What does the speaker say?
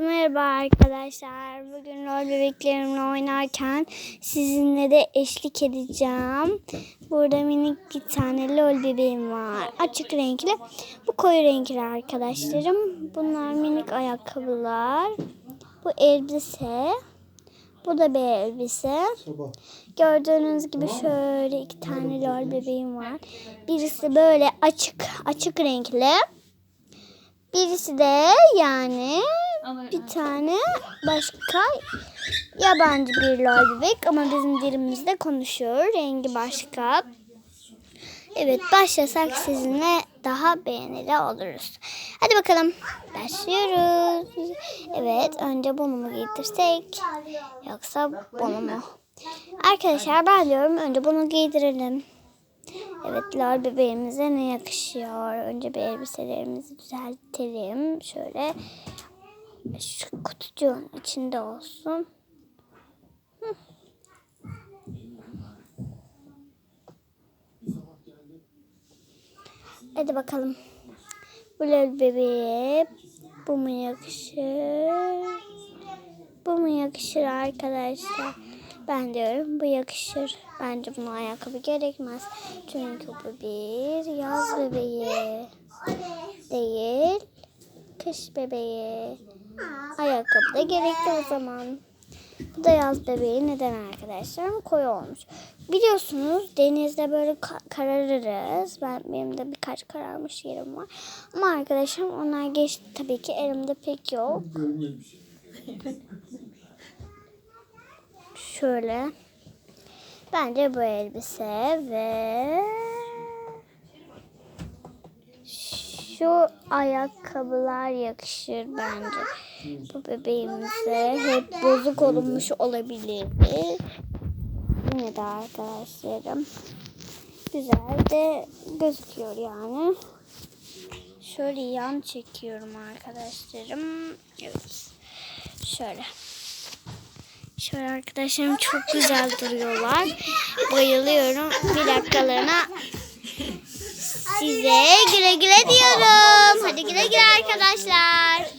Merhaba arkadaşlar. Bugün rol bebeklerimle oynarken sizinle de eşlik edeceğim. Burada minik bir tane lol bebeğim var. Açık renkli. Bu koyu renkli arkadaşlarım. Bunlar minik ayakkabılar. Bu elbise. Bu da bir elbise. Gördüğünüz gibi şöyle iki tane lol bebeğim var. Birisi böyle açık açık renkli. Birisi de yani bir tane başka yabancı bir lol bebek ama bizim dilimizde konuşuyor. Rengi başka. Evet başlasak sizinle daha beğenili oluruz. Hadi bakalım başlıyoruz. Evet önce bunu mu giydirsek yoksa bunu mu? Arkadaşlar ben diyorum önce bunu giydirelim. Evet lol bebeğimize ne yakışıyor? Önce bir elbiselerimizi düzeltelim. Şöyle şu kutucuğun içinde olsun. Hı. Hadi bakalım. Bu lol bebeğe bu mu yakışır? Bu mu yakışır arkadaşlar? Ben diyorum bu yakışır. Bence buna ayakkabı gerekmez. Çünkü bu bir yaz bebeği. Değil. Kış bebeği. Ayakkabı da gerekli o zaman. Bu da yaz bebeği. Neden arkadaşlar? Koyu olmuş. Biliyorsunuz denizde böyle ka- kararırız. Ben benim de birkaç kararmış yerim var. Ama arkadaşım onlar geçti tabii ki elimde pek yok. Şöyle. Bence bu elbise ve şu ayakkabılar yakışır bence. Bu bebeğimize hep bozuk olmuş olabilir. Yine de arkadaşlarım. Güzel de gözüküyor yani. Şöyle yan çekiyorum arkadaşlarım. Evet. Şöyle. Şöyle arkadaşlarım çok güzel duruyorlar. Bayılıyorum. Bir dakikalığına size güle güle diyorum. Hadi güle güle arkadaşlar.